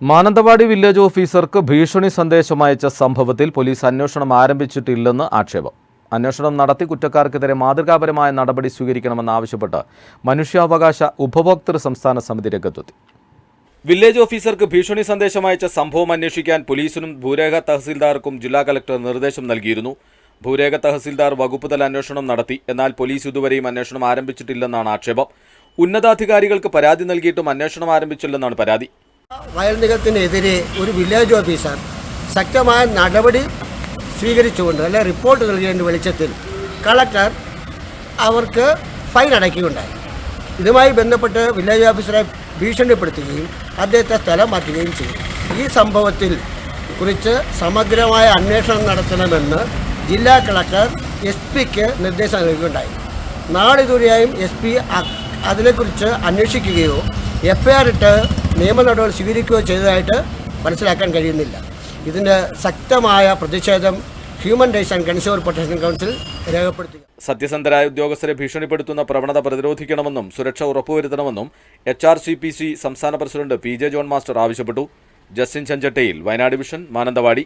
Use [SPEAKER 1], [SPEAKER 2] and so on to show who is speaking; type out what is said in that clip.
[SPEAKER 1] Mananthavady village ഓഫീസർക്ക് ഭീഷണി സന്ദേശം അയച്ച സംഭവത്തിൽ പോലീസ് അന്വേഷണം ആരംഭിച്ചിട്ടില്ലെന്ന് ആക്ഷേപം. അന്വേഷണം നടത്തി കുറ്റക്കാർക്കെതിരെ മാതൃകാപരമായ നടപടി സ്വീകരിക്കണമെന്നാവശ്യപ്പെട്ട് മനുഷ്യാവകാശ ഉപഭോക്തൃ സംസ്ഥാന സമിതി രംഗത്തെത്തി. വില്ലേജ് ഓഫീസർക്ക് ഭീഷണി സന്ദേശം അയച്ച സംഭവം അന്വേഷിക്കാൻ പോലീസിനും ഭൂരേഖ തഹസീൽദാർക്കും ജില്ലാ കലക്ടർ നിർദ്ദേശം നൽകിയിരുന്നു. ഭൂരേഖ തഹസീൽദാർ വകുപ്പ് തല അന്വേഷണം നടത്തി. എന്നാൽ പോലീസ് ഇതുവരെയും അന്വേഷണം ആരംഭിച്ചിട്ടില്ലെന്നാണ് ആക്ഷേപം. ഉന്നതാധികാരികൾക്ക് പരാതി നൽകിയിട്ടും അന്വേഷണം ആരംഭിച്ചില്ലെന്നാണ് പരാതി.
[SPEAKER 2] വയൽ നികത്തിനെതിരെ ഒരു വില്ലേജ് ഓഫീസർ ശക്തമായ നടപടി സ്വീകരിച്ചുകൊണ്ട് അല്ലെ റിപ്പോർട്ട് നൽകേണ്ട വെളിച്ചത്തിൽ കളക്ടർ അവർക്ക് ഫൈൻ അടയ്ക്കുകയുണ്ടായി. ഇതുമായി ബന്ധപ്പെട്ട് വില്ലേജ് ഓഫീസറെ ഭീഷണിപ്പെടുത്തുകയും അദ്ദേഹത്തെ സ്ഥലം മാറ്റുകയും ചെയ്തു. ഈ സംഭവത്തിൽ കുറിച്ച് സമഗ്രമായ അന്വേഷണം നടത്തണമെന്ന് ജില്ലാ കളക്ടർ എസ് പിക്ക് നിർദ്ദേശം നൽകുകയുണ്ടായി. നാളിതുവരെയായും എസ് പി അതിനെക്കുറിച്ച് അന്വേഷിക്കുകയോ എഫ് ഐ ആർ ഇട്ട് നിയമ നടപടികൾ സ്വീകരിക്കുകയോ ചെയ്തതായിട്ട് മനസ്സിലാക്കാൻ കഴിയുന്നില്ല. ഇതിന്റെ ശക്തമായ പ്രതിഷേധം human rights and consumer protection council രേഖപ്പെടുത്തി.
[SPEAKER 1] സത്യസന്ധരായ ഉദ്യോഗസ്ഥരെ ഭീഷണിപ്പെടുത്തുന്ന പ്രവണത പ്രതിരോധിക്കണമെന്നും സുരക്ഷ ഉറപ്പുവരുത്തണമെന്നും H R C P C സംസ്ഥാന president P J John master ആവശ്യപ്പെട്ടു. ജസ്റ്റിൻ ചഞ്ചട്ടയിൽ വയനാട് വിഷൻ മാനന്തവാടി.